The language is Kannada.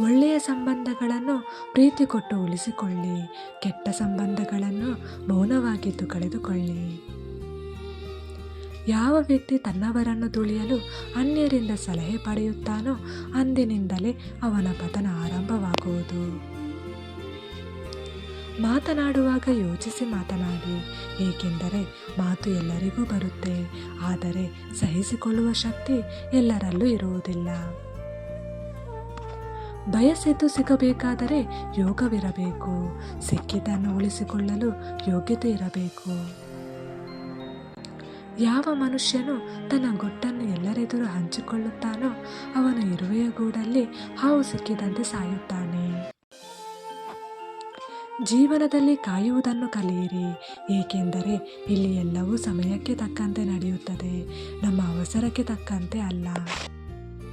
ಒಳ್ಳೆಯ ಸಂಬಂಧಗಳನ್ನು ಪ್ರೀತಿ ಕೊಟ್ಟು ಉಳಿಸಿಕೊಳ್ಳಿ, ಕೆಟ್ಟ ಸಂಬಂಧಗಳನ್ನು ಮೌನವಾಗಿದ್ದು ಕಳೆದುಕೊಳ್ಳಿ ಯಾವ ವ್ಯಕ್ತಿ ತನ್ನವರನ್ನು ತುಳಿಯಲು ಅನ್ಯರಿಂದ ಸಲಹೆ ಪಡೆಯುತ್ತಾನೋ, ಅಂದಿನಿಂದಲೇ ಅವನ ಪತನ ಆರಂಭವಾಗುವುದು. ಮಾತನಾಡುವಾಗ ಯೋಚಿಸಿ ಮಾತನಾಡಿ, ಏಕೆಂದರೆ ಮಾತು ಎಲ್ಲರಿಗೂ ಬರುತ್ತೆ, ಆದರೆ ಸಹಿಸಿಕೊಳ್ಳುವ ಶಕ್ತಿ ಎಲ್ಲರಲ್ಲೂ ಇರುವುದಿಲ್ಲ. ಬಯಸಿದ್ದು ಸಿಗಬೇಕಾದರೆ ಯೋಗವಿರಬೇಕು. ಸಿಕ್ಕಿದ್ದನ್ನು ಉಳಿಸಿಕೊಳ್ಳಲು ಯೋಗ್ಯತೆ ಇರಬೇಕು. ಯಾವ ಮನುಷ್ಯನು ತನ್ನ ಗೊಟ್ಟನ್ನು ಎಲ್ಲರೆದುರು ಹಂಚಿಕೊಳ್ಳುತ್ತಾನೋ ಅವನು ಇರುವೆಯ ಗೂಡಲ್ಲಿ ಹಾವು ಸಿಕ್ಕಿದಂತೆ ಸಾಯುತ್ತಾನೆ. ಜೀವನದಲ್ಲಿ ಕಾಯುವುದನ್ನು ಕಲಿಯಿರಿ. ಏಕೆಂದರೆ ಇಲ್ಲಿ ಎಲ್ಲವೂ ಸಮಯಕ್ಕೆ ತಕ್ಕಂತೆ ನಡೆಯುತ್ತದೆ. ನಮ್ಮ ಅವಸರಕ್ಕೆ ತಕ್ಕಂತೆ ಅಲ್ಲ.